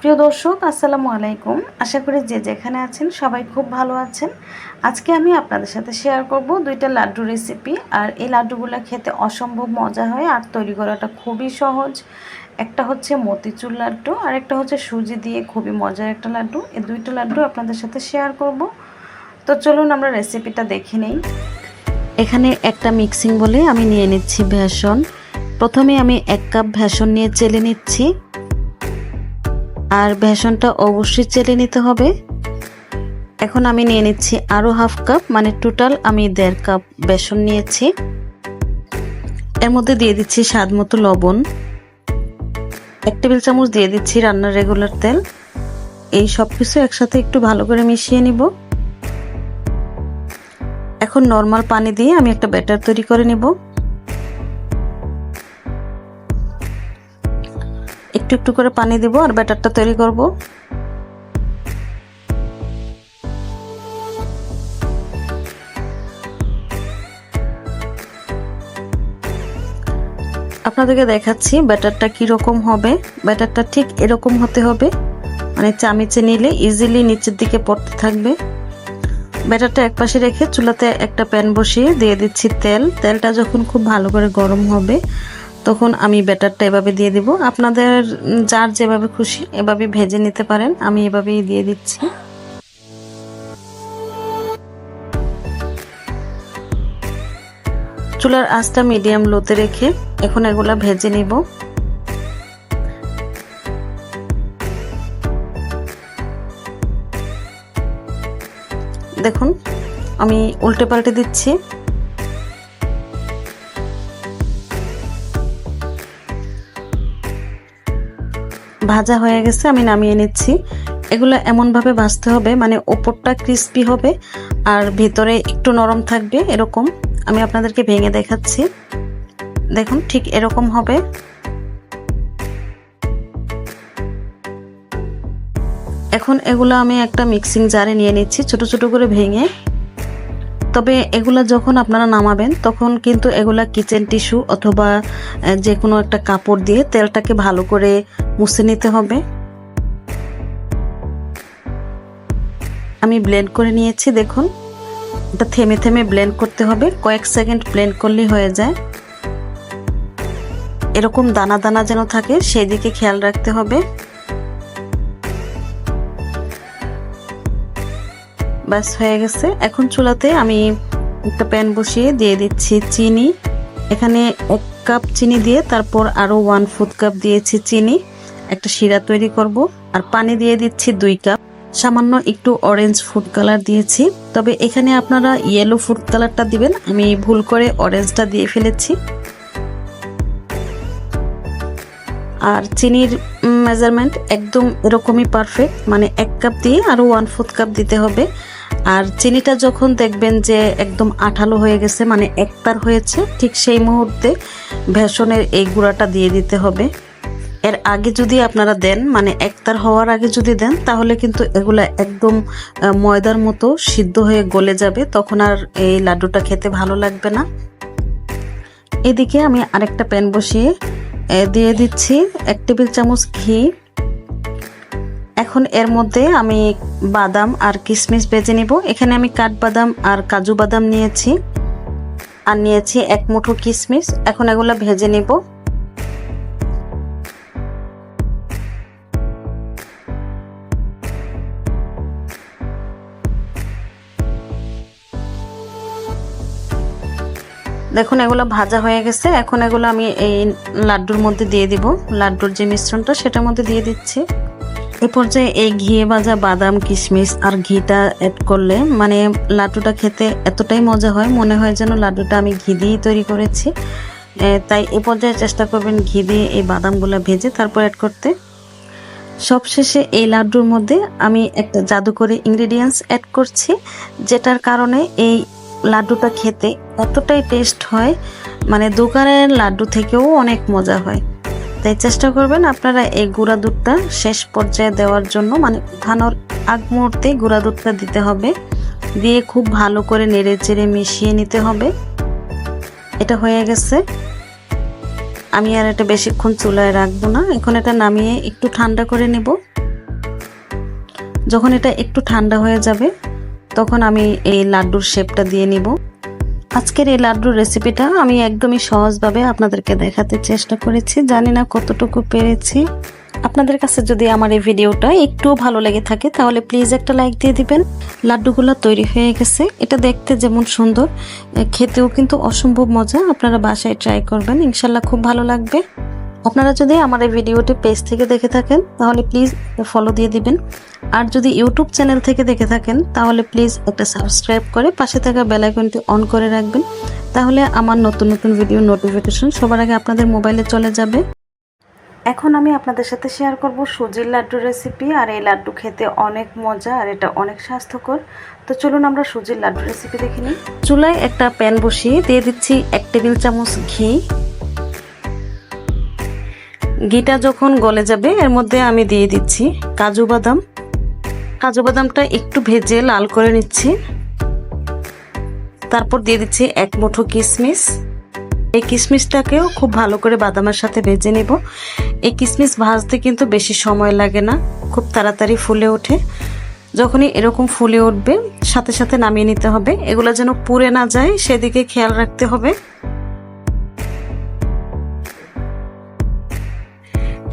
প্রিয় দর্শক, আসসালামু আলাইকুম। আশা করি যে যেখানে আছেন সবাই খুব ভালো আছেন। আজকে আমি আপনাদের সাথে শেয়ার করব দুইটা লাড্ডু রেসিপি আর এই লাড্ডুগুলো খেতে অসম্ভব মজা হয় আর তৈরি করাটা খুবই সহজ। একটা হচ্ছে মতিচুর লাড্ডু আর একটা হচ্ছে সুজি দিয়ে খুবই মজার একটা লাড্ডু। এই দুইটা লাড্ডু আপনাদের সাথে শেয়ার করব। তো চলুন আমরা রেসিপিটা দেখে নেই। এখানে একটা মিক্সিং বলে আমি নিয়ে নিচ্ছি ভেষণ। প্রথমে আমি এক কাপ ভেষণ নিয়ে চেলে নিচ্ছি। আর বেসনটা অবশ্যই চেলে নিতে হবে। এখন আমি নিয়ে নিচ্ছি আরও হাফ কাপ মানে টোটাল আমি দেড় কাপ বেসন নিয়েছি। এর মধ্যে দিয়ে দিচ্ছি স্বাদ মতো লবণ। এক টেবিল চামচ দিয়ে দিচ্ছি রান্নার রেগুলার তেল। এই সব কিছু একসাথে একটু ভালো করে মিশিয়ে নিব। এখন নর্মাল পানি দিয়ে আমি একটা ব্যাটার তৈরি করে নেব। একটু একটু করে পানি দিব আর ব্যাটারটা তৈরি করব। আপনাদেরকে দেখাচ্ছি ব্যাটারটা কীরকম হবে। ব্যাটারটা ঠিক এরকম হতে হবে। মানে চামিচে নিলে ইজিলি নিচের দিকে পড়তে থাকবে। ব্যাটারটা এক পাশে রেখে চুলাতে একটা প্যান বসিয়ে দিয়ে দিচ্ছি তেল। তেলটা যখন খুব ভালো করে গরম হবে তখন আমি ব্যাটারটা এভাবে দিয়ে দিব। আপনাদের যার যেভাবে খুশি এভাবে ভেজে নিতে পারেন, আমি এভাবেই দিয়ে দিচ্ছি। চুলার আঁচটা মিডিয়াম লোতে রেখে এখন এগুলা ভেজে নিব। দেখুন, আমি উল্টে পাল্টে দিচ্ছি। ভাজা হয়ে গেছে, আমি নামিয়ে নিচ্ছি। এগুলো এমনভাবে ভাজতে হবে মানে ওপরটা ক্রিস্পি হবে আর ভিতরে একটু নরম থাকবে এরকম। আমি আপনাদেরকে ভেঙে দেখাচ্ছি। দেখুন, ঠিক এরকম হবে। এখন এগুলো আমি একটা মিক্সিং জারে নিয়ে নিচ্ছি, ছোট ছোট করে ভেঙে। তবে এগুলা যখন আপনারা নামাবেন, তখন কিন্তু এগুলা কিচেন টিস্যু অথবা যে কোনো একটা কাপড় দিয়ে তেলটাকে ভালো করে মুছে নিতে হবে। আমি ব্লেন্ড করে নিয়েছি, দেখুন। এটা থেমে থেমে ব্লেন্ড করতে হবে। কয়েক সেকেন্ড ব্লেন্ড করলেই হয়ে যায়। এরকম দানা দানা যেন থাকে, সেই দিকে খেয়াল রাখতে হবে। ব্যাস হয়ে গেছে। এখন চুলাতে আমি একটা প্যান বসিয়ে দিয়ে দিচ্ছি চিনি। এখানে এক কাপ চিনি দিয়ে তারপর আরও ওয়ান ফুড কাপ দিয়েছি চিনি। একটা শিরা তৈরি করব আর পানি দিয়ে দিচ্ছি দুই কাপ সামান্য একটু অরেঞ্জ ফুড কালার দিয়েছি। তবে এখানে আপনারা ইয়েলো ফুড কালারটা দিবেন। আমি ভুল করে অরেঞ্জটা দিয়ে ফেলেছি। আর চিনির মেজারমেন্ট একদম এরকমই পারফেক্ট মানে এক কাপ দিয়ে আরও ওয়ান ফোর্থ কাপ দিতে হবে। আর চিনিটা যখন দেখবেন যে একদম আঠালো হয়ে গেছে মানে একতার হয়েছে, ঠিক সেই মুহূর্তে ভেষনের এই গুঁড়াটা দিয়ে দিতে হবে। এর আগে যদি আপনারা দেন মানে একতার হওয়ার আগে যদি দেন, তাহলে কিন্তু এগুলো একদম ময়দার মতো সিদ্ধ হয়ে গলে যাবে, তখন আর এই লাড্ডুটা খেতে ভালো লাগবে না। এদিকে আমি আরেকটা প্যান বসিয়ে দিয়ে দিচ্ছি এক টেবিল চামচ ঘি। এখন এর মধ্যে আমি বাদাম আর কিশমিশ বেজে নিব। এখানে আমি কাঠবাদাম আর কাজু বাদাম নিয়েছি আর নিয়েছি এক মুঠো কিশমিশ এখন এগুলো ভেজে নিব। দেখুন, এগুলো ভাজা হয়ে গেছে। এখন এগুলো আমি এই লাড্ডুর মধ্যে দিয়ে দিব। লাড্ডুর যে মিশ্রণটা, সেটার মধ্যে দিয়ে দিচ্ছি। এ পর্যায়ে এই ঘিয়ে ভাজা বাদাম, কিশমিশ আর ঘিটা অ্যাড করলে মানে লাড্ডুটা খেতে এতটাই মজা হয়, মনে হয় যেন লাড্ডুটা আমি ঘি দিয়েই তৈরি করেছি। তাই এ পর্যায়ে চেষ্টা করবেন ঘি দিয়ে এই বাদামগুলো ভেজে তারপর অ্যাড করতে। সবশেষে এই লাড্ডুর মধ্যে আমি একটা জাদুকরি ইনগ্রিডিয়েন্টস অ্যাড করছি, যেটার কারণে এই লাড্ডুটা খেতে এতটাই টেস্ট হয় মানে দোকানের লাড্ডু থেকেও অনেক মজা হয়। তাই চেষ্টা করবেন আপনারা এই গুঁড়া দুধটা শেষ পর্যায়ে দেওয়ার জন্য। মানে উঠানোর আগ মুহূর্তে গুঁড়া দুধটা দিতে হবে। দিয়ে খুব ভালো করে নেড়ে চেড়ে মিশিয়ে নিতে হবে। এটা হয়ে গেছে। আমি আর এটা বেশিক্ষণ চুলায় রাখব না। এখন এটা নামিয়ে একটু ঠান্ডা করে নেব। যখন এটা একটু ঠান্ডা হয়ে যাবে, তখন আমি এই লাড্ডুর শেপটা দিয়ে নিব। আজকের এই লাড্ডুর রেসিপিটা আমি একদমই সহজভাবে আপনাদেরকে দেখাতে চেষ্টা করেছি। জানি না কতটুকু পেরেছি। আপনাদের কাছে যদি আমার এই ভিডিওটা একটু ভালো লেগে থাকে, তাহলে প্লিজ একটা লাইক দিয়ে দিবেন। লাড্ডুগুলো তৈরি হয়ে গেছে। এটা দেখতে যেমন সুন্দর খেতেও কিন্তু অসম্ভব মজা। আপনারা বাসায় ট্রাই করবেন। ইনশাল্লাহ খুব ভালো লাগবে। আপনারা যদি আমার এই ভিডিওটি পেজ থেকে দেখে থাকেন, তাহলে প্লিজ ফলো দিয়ে দিবেন। আর যদি ইউটিউব চ্যানেল থেকে দেখে থাকেন, তাহলে প্লিজ একটা সাবস্ক্রাইব করে পাশে থাকা বেল আইকনটি অন করে রাখবেন। তাহলে আমার নতুন নতুন ভিডিও নোটিফিকেশন সবার আগে আপনাদের মোবাইলে চলে যাবে। এখন আমি আপনাদের সাথে শেয়ার করব সুজির লাড্ডুর রেসিপি আর এই লাড্ডু খেতে অনেক মজা, আর এটা অনেক স্বাস্থ্যকর। তো চলুন আমরা সুজির লাড্ডু রেসিপি দেখে নিই। চুলায় একটা প্যান বসিয়ে দিয়ে দিচ্ছি এক টেবিল চামচ ঘি। ঘিটা যখন গলে যাবে, এর মধ্যে আমি দিয়ে দিচ্ছি কাজু বাদাম। কাজু বাদামটা একটু ভেজে লাল করে নিচ্ছি। তারপর দিয়ে দিচ্ছি এক মুঠো কিশমিশ এই কিশমিশটাকেও খুব ভালো করে বাদামের সাথে ভেজে নেব। এই কিশমিশ ভাজতে কিন্তু বেশি সময় লাগে না, খুব তাড়াতাড়ি ফুলে ওঠে। যখনই এরকম ফুলে উঠবে, সাথে সাথে নামিয়ে নিতে হবে। এগুলো যেন পুড়ে না যায়, সেদিকে খেয়াল রাখতে হবে।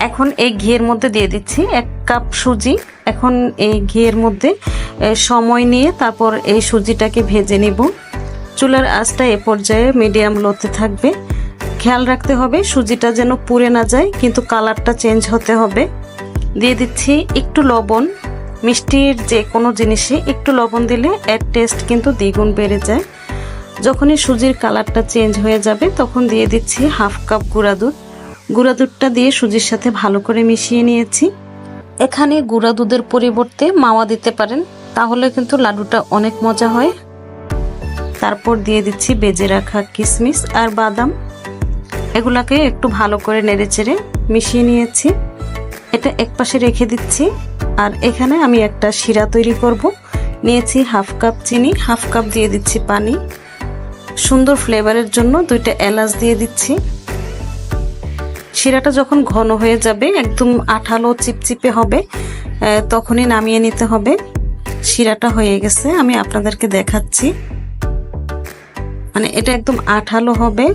এখন এই ঘিয়ের মধ্যে দিয়ে দিচ্ছি এক কাপ সুজি। এখন এই ঘিয়ের মধ্যে সময় নিয়ে তারপর এই সুজিটাকে ভেজে নিব। চুলার আঁচটা এ পর্যায়ে মিডিয়াম লোতে থাকবে। খেয়াল রাখতে হবে, সুজিটা যেন পুড়ে না যায়, কিন্তু কালারটা চেঞ্জ হতে হবে। দিয়ে দিচ্ছি একটু লবণ। মিষ্টির যে কোনো জিনিসে একটু লবণ দিলে এর টেস্ট কিন্তু দ্বিগুণ বেড়ে যায়। যখনই সুজির কালারটা চেঞ্জ হয়ে যাবে, তখন দিয়ে দিচ্ছি হাফ কাপ গুঁড়া দুধ। গুঁড়া দুধটা দিয়ে সুজির সাথে ভালো করে মিশিয়ে নিয়েছি। এখানে গুঁড়া দুধের পরিবর্তে মাওয়া দিতে পারেন, তাহলে কিন্তু লাড্ডুটা অনেক মজা হয়। তারপর দিয়ে দিচ্ছি বেজে রাখা কিশমিশ আর বাদাম। এগুলাকে একটু ভালো করে নেড়েচেড়ে মিশিয়ে নিয়েছি। এটা একপাশে রেখে দিচ্ছি, আর এখানে আমি একটা শিরা তৈরি করব। নিয়েছি হাফ কাপ চিনি, হাফ কাপ দিয়ে দিচ্ছি পানি। সুন্দর ফ্লেভারের জন্য দুইটা এলাচ দিয়ে দিচ্ছি। শিরাটা যখন ঘন হয়ে যাবে, একদম আঠালো চিপচিপে হবে তখনই নামিয়ে নিতে হবে। শিরাটা হয়ে গেছে, আমি আপনাদেরকে দেখাচ্ছি। মানে এটা একদম আঠালো হবে,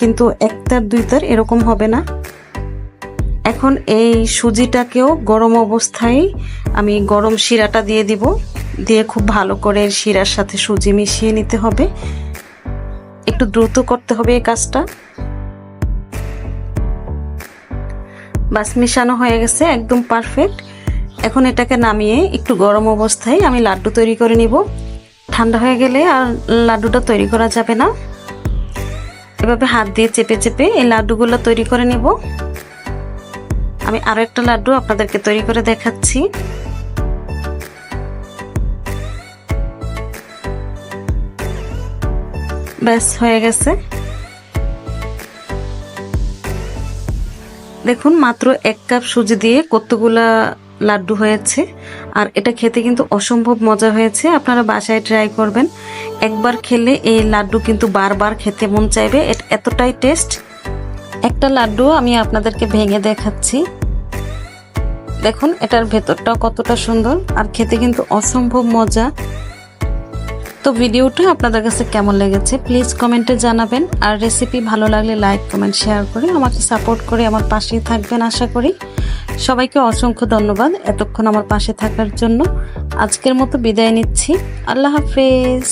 কিন্তু একটার দুইটার এরকম হবে না। এখন এই সুজিটাকেও গরম অবস্থায় আমি গরম শিরাটা দিয়ে দিব, দিয়ে খুব ভালো করে শিরার সাথে সুজি মিশিয়ে নিতে হবে। একটু দ্রুত করতে হবে এই কাজটা। বাস মিশানো হয়ে গেছে, একদম পারফেক্ট এখন এটাকে নামিয়ে একটু গরম অবস্থায় আমি লাড্ডু তৈরি করে নিব। ঠান্ডা হয়ে গেলে আর লাড্ডুটা তৈরি করা যাবে না। এভাবে হাত দিয়ে চেপে চেপে এই লাড্ডুগুলো তৈরি করে নিব। আমি আরও একটা লাড্ডু আপনাদেরকে তৈরি করে দেখাচ্ছি। ব্যাস, হয়ে গেছে। দেখুন, মাত্র এক কাপ সুজি দিয়ে কতগুলা লাড্ডু হয়েছে। আর এটা খেতে কিন্তু অসম্ভব মজা হয়েছে। আপনারা বাসায় ট্রাই করবেন। একবার খেলে এই লাড্ডু কিন্তু বারবার খেতে মন চাইবে। এতটাই টেস্ট একটা লাড্ডু আমি আপনাদেরকে ভেঙে দেখাচ্ছি। দেখুন, এটার ভেতরটা কতটা সুন্দর। আর খেতে কিন্তু অসম্ভব মজা। তো ভিডিওটা আপনাদের কাছে কেমন লেগেছে প্লিজ কমেন্টে জানাবেন। আর রেসিপি ভালো লাগলে লাইক কমেন্ট শেয়ার করে আমাকে সাপোর্ট করে আমার পাশেই থাকবেন আশা করি। সবাইকে অসংখ্য ধন্যবাদ এতক্ষণ আমার পাশে থাকার জন্য। আজকের মতো বিদায় নিচ্ছি। আল্লাহ হাফেজ।